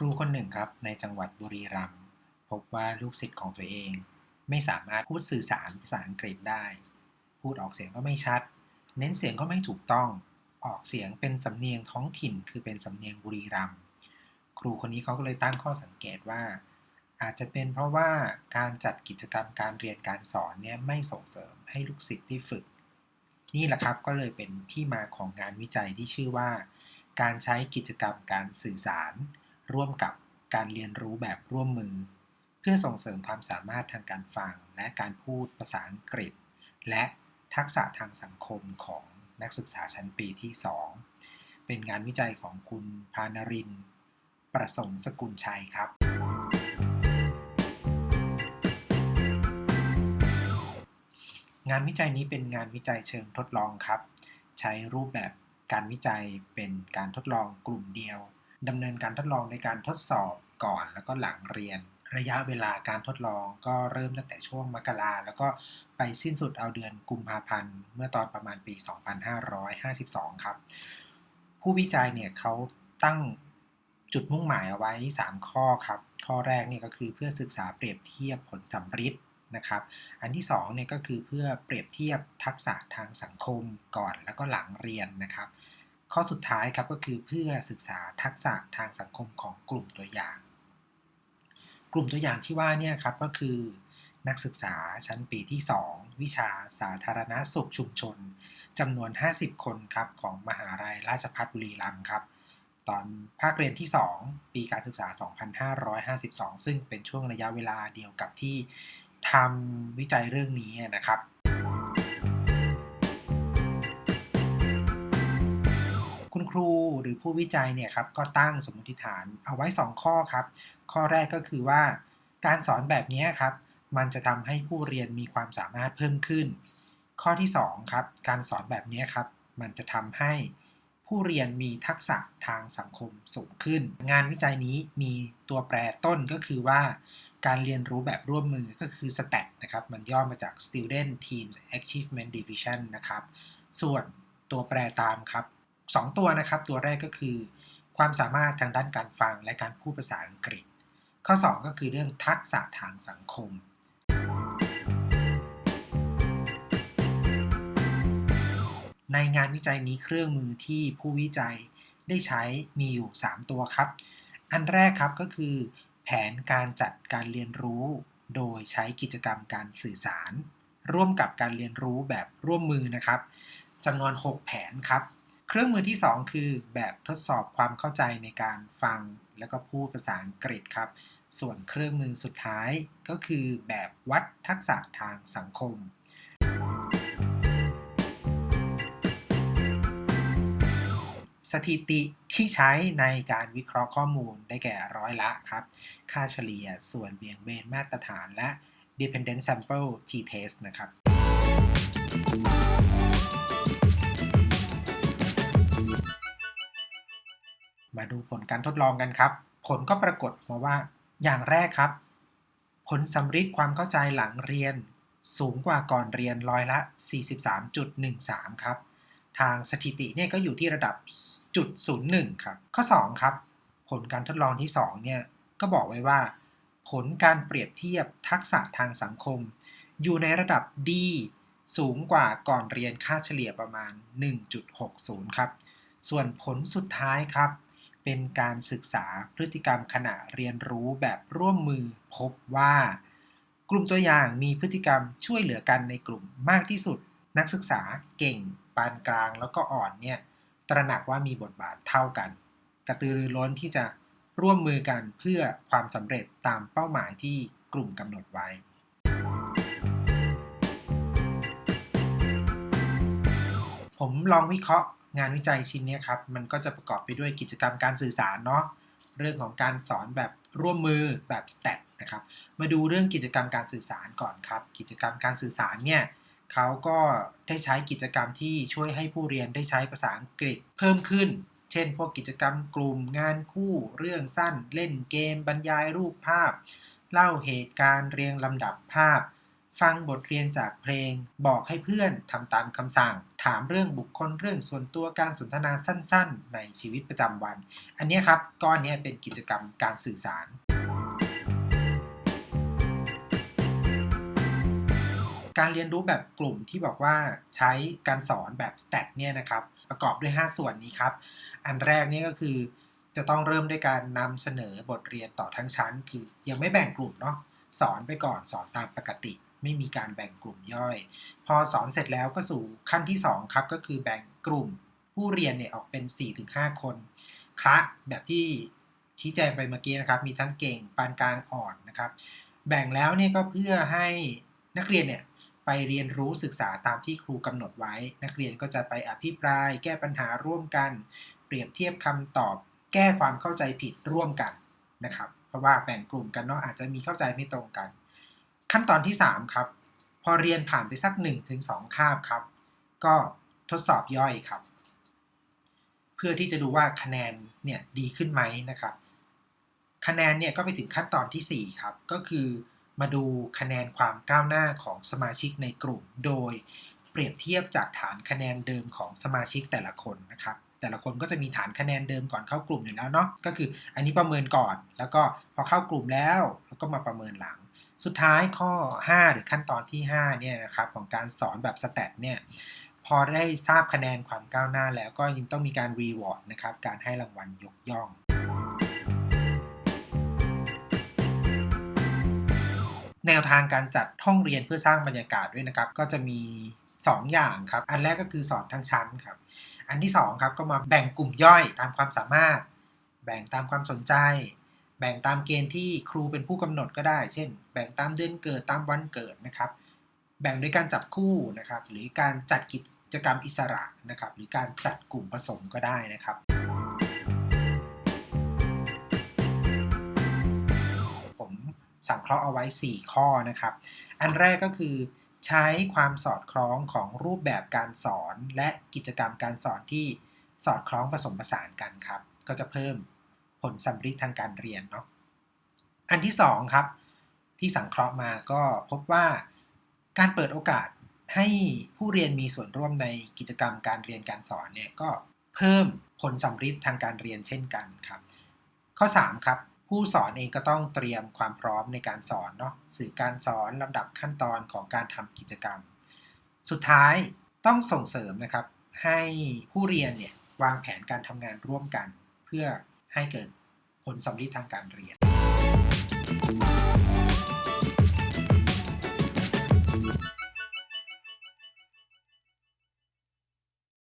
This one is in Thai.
ครูคนหนึ่งครับในจังหวัดบุรีรัมย์พบว่าลูกศิษย์ของตัวเอง ไม่สามารถพูดสื่อสารภาษาอังกฤษได้ พูดออกเสียงก็ไม่ชัด เน้นเสียงก็ไม่ถูกต้องออกเสียงเป็นสำเนียงท้องถิ่นคือเป็นสำเนียงบุรีรัมย์ครูคนนี้เขาก็เลยตั้งข้อสังเกตว่า อาจจะเป็นเพราะว่าการจัดกิจกรรมการเรียนการสอนเนี่ยไม่ส่งเสริมให้ลูกศิษย์ได้ฝึก นี่แหละครับก็เลยเป็นที่มาของงานวิจัยที่ชื่อว่า การใช้กิจกรรมการสื่อสาร ร่วมกับการเรียนรู้แบบร่วมมือ เพื่อส่งเสริมความสามารถทางการฟังและการพูดภาษาอังกฤษ และทักษะทางสังคมของนักศึกษาชั้นปีที่ 2 เป็นงานวิจัยของคุณพานรินทร์ประสงค์สกุลชัยครับ งานวิจัยนี้เป็นงานวิจัยเชิงทดลองครับ ใช้รูปแบบการวิจัยเป็นการทดลองกลุ่มเดียว ดำเนินการทดลองในการทดสอบก่อนแล้วก็หลังเรียน ระยะเวลาการทดลองก็เริ่มตั้งแต่ช่วงมกราแล้วก็ไปสิ้นสุดเอาเดือนกุมภาพันธ์ เมื่อตอนประมาณปี 2552 ครับ ผู้วิจัยเนี่ยเขาตั้งจุดมุ่งหมายเอาไว้ 3 ข้อครับ ข้อแรกเนี่ยก็คือเพื่อศึกษาเปรียบเทียบผลสัมฤทธิ์นะครับ อันที่2เนี่ยก็คือเพื่อเปรียบเทียบทักษะทางสังคมก่อนแล้วก็หลังเรียนนะครับ ข้อสุดท้ายครับก็คือเพื่อศึกษาทักษะทางสังคมของกลุ่มตัวอย่าง กลุ่มตัวอย่างที่ว่าเนี่ยครับก็คือ นักศึกษาชั้นปีที่ 2 วิชาสาธารณสุขชุมชนจำนวน 50 คนครับของมหาลัยราชภัฏบุรีรัมย์ครับ ตอนภาคเรียนที่ 2 ปีการศึกษา 2552 ซึ่งเป็นช่วงระยะเวลาเดียวกับที่ทำวิจัยเรื่องนี้นะครับ ครูหรือผู้วิจัยเนี่ยครับก็ตั้งสมมติฐานเอาไว้ 2 ข้อครับ ข้อแรกก็คือว่า การสอนแบบนี้ครับ มันจะทำให้ผู้เรียนมีความสามารถเพิ่มขึ้น ข้อที่2ครับการสอนแบบนี้ครับ มันจะทำให้ผู้เรียนมีทักษะทางสังคมสูงขึ้น งานวิจัยนี้มีตัวแปรต้นก็คือว่าการเรียนรู้แบบร่วมมือก็คือ STAT นะครับ มันย่อมาจาก Student Teams Achievement Division นะครับ ส่วนตัวแปรตามครับ 2 ตัวนะครับ ตัวแรกก็คือ ความสามารถทางด้านการฟังและการพูดภาษาอังกฤษ ข้อ 2 ก็คือเรื่องทักษะทางสังคม ในงานวิจัยนี้เครื่องมือที่ผู้วิจัยได้ใช้มีอยู่ 3 ตัวครับ อันแรกครับก็คือ แผนการจัดการเรียนรู้ โดยใช้กิจกรรมการสื่อสาร ร่วมกับการเรียนรู้แบบร่วมมือนะครับจำนวน 6 แผนครับ เครื่องมือที่ 2 คือแบบทดสอบความเข้าใจในการฟังแล้วก็พูดภาษาอังกฤษครับ ส่วนเครื่องมือสุดท้ายก็คือแบบวัดทักษะทางสังคม สถิติที่ใช้ในการวิเคราะห์ข้อมูลได้แก่ร้อยละครับ ค่าเฉลี่ยส่วนเบี่ยงเบนมาตรฐานและ dependent sample t-test นะครับ มาดูผลการทดลองกันครับ ผลก็ปรากฏมาว่า อย่างแรกครับ ผลสำริดความเข้าใจหลังเรียน สูงกว่าก่อนเรียนร้อยละ 43.13 ครับ ทางสถิติเนี่ยก็อยู่ที่ระดับจุด01ครับ ข้อ 2 ครับ ผลการทดลองที่ 2 เนี่ย ก็บอกไว้ว่า ผลการเปรียบเทียบทักษะทางสังคม อยู่ในระดับดีสูงกว่าก่อนเรียนค่าเฉลี่ยประมาณ 1.60 ครับ ส่วนผลสุดท้ายครับ เป็นการศึกษาพฤติกรรมขณะเรียนรู้แบบร่วมมือพบว่า กลุ่มตัวอย่างมีพฤติกรรมช่วยเหลือกันในกลุ่มมากที่สุด นักศึกษาเก่ง ปานกลางแล้วก็อ่อนเนี่ยตระหนักว่ามีบทบาทเท่ากัน กระตือรือร้นที่จะร่วมมือกันเพื่อความสำเร็จตามเป้าหมายที่กลุ่มกำหนดไว้ผมลองวิเคราะห์ งานวิจัยชิ้นนี้ครับมันก็จะประกอบไปด้วยกิจกรรมการสื่อสารเนาะเรื่องของการสอนแบบร่วมมือแบบ STAT นะครับมาดูเรื่องกิจกรรมการสื่อสารก่อนครับ กิจกรรมการสื่อสารเนี่ยเขาก็ได้ใช้กิจกรรมที่ช่วยให้ผู้เรียนได้ใช้ภาษาอังกฤษเพิ่มขึ้น เช่น พวกกิจกรรมกลุ่มงานคู่ เรื่องสั้น เล่นเกม บรรยายรูปภาพ เล่าเหตุการณ์เรียงลำดับภาพ ฟังบทเรียนจากเพลง บอกให้เพื่อนทำตามคำสั่ง ถามเรื่องบุคคลเรื่องส่วนตัวการสนทนาสั้นๆ ในชีวิตประจำวัน อันนี้ครับก้อนนี้เป็นกิจกรรมการสื่อสารการเรียนรู้แบบกลุ่มที่บอกว่าใช้การสอนแบบ STAT เนี่ยนะครับ ประกอบด้วย 5 ส่วนนี้ครับ อันแรกนี่ก็คือ จะต้องเริ่มด้วยการนำเสนอบทเรียนต่อทั้งชั้น คือยังไม่แบ่งกลุ่มเนาะสอนไปก่อนสอนตามปกติ ไม่มีการแบ่งกลุ่มย่อย พอสอนเสร็จแล้วก็สู่ขั้นที่ 2 ครับ ก็คือแบ่งกลุ่มผู้เรียนเนี่ยออกเป็น 4-5 คนคละแบบที่ชี้แจงไปเมื่อกี้นะครับ มีทั้งเก่งปานกลางอ่อนนะครับ แบ่งแล้วเนี่ยก็เพื่อให้นักเรียนเนี่ยไปเรียนรู้ศึกษาตามที่ครูกำหนดไว้ นักเรียนก็จะไปอภิปราย แก้ปัญหาร่วมกัน เปรียบเทียบคำตอบ แก้ความเข้าใจผิดร่วมกันนะครับ เพราะว่าแบ่งกลุ่มกันเนาะอาจจะมีเข้าใจไม่ตรงกัน ขั้นตอนที่ 3 ครับ พอเรียนผ่านไปสัก 1-2 คาบครับ ก็ทดสอบย่อยครับ เพื่อที่จะดูว่าคะแนนเนี่ยดีขึ้นไหมนะครับ คะแนนเนี่ยก็ไปถึงขั้นตอนทีสี่ 4 ครับ ก็คือมาดูคะแนนความก้าวหน้าของสมาชิกในกลุ่ม โดยเปรียบเทียบจากฐานคะแนนเดิมของสมาชิกแต่ละคนนะครับ แต่ละคนก็จะมีฐานคะแนนเดิมก่อนเข้ากลุ่มอยู่แล้วเนาะก็คืออันนี้ประเมินก่อน แล้วก็พอเข้ากลุ่มแล้ว แล้วก็มาประเมินหลัง สุดท้ายข้อ 5 หรือขั้นตอนที่5เนี่ยนะครับของการสอนแบบสแตทเนี่ยพอได้ทราบคะแนนความก้าวหน้าแล้วก็ยังต้องมีการรีวอร์ดนะครับการให้รางวัลยกย่องแนวทางการจัดห้องเรียนเพื่อสร้างบรรยากาศด้วยนะครับ ก็จะมี 2 อย่างครับ อันแรกก็คือสอนทั้งชั้นครับ อันที่2ครับก็มาแบ่งกลุ่มย่อยตามความสามารถ แบ่งตามความสนใจ แบ่งตามเกณฑ์ที่ครูเป็นผู้กำหนดก็ได้ เช่น แบ่งตามเดือนเกิดตามวันเกิดนะครับ แบ่งโดยการจับคู่นะครับ หรือการจัดกิจกรรมอิสระนะครับ หรือการจัดกลุ่มผสมก็ได้นะครับ ผมสังเคราะห์เอาไว้ 4 ข้อนะครับ อันแรกก็คือใช้ความสอดคล้องของรูปแบบการสอน และกิจกรรมการสอนที่สอดคล้องผสมผสานกันครับ ก็จะเพิ่ม ลสัมฤทธิ์ทางการเรียนเนาะอันที่2ครับที่สังเคราะห์มาก็พบว่าการเปิดโอกาสให้ผู้เรียนมีส่วนร่วมในกิจกรรมการเรียนการสอนเนี่ยก็เพิ่มผลสัมฤทธิ์ทางการเรียนเช่นกันครับข้อ3ครับผู้สอนเองก็ต้องเตรียมความพร้อมในการสอนเนาะสื่อการสอนลำดับขั้นตอนของการทำกิจกรรม สุดท้ายต้องส่งเสริมนะครับให้ผู้เรียนเนี่ยวางแผนการทำงานร่วมกัน เพื่อ ให้เกิดผลสำลีทางการเรียน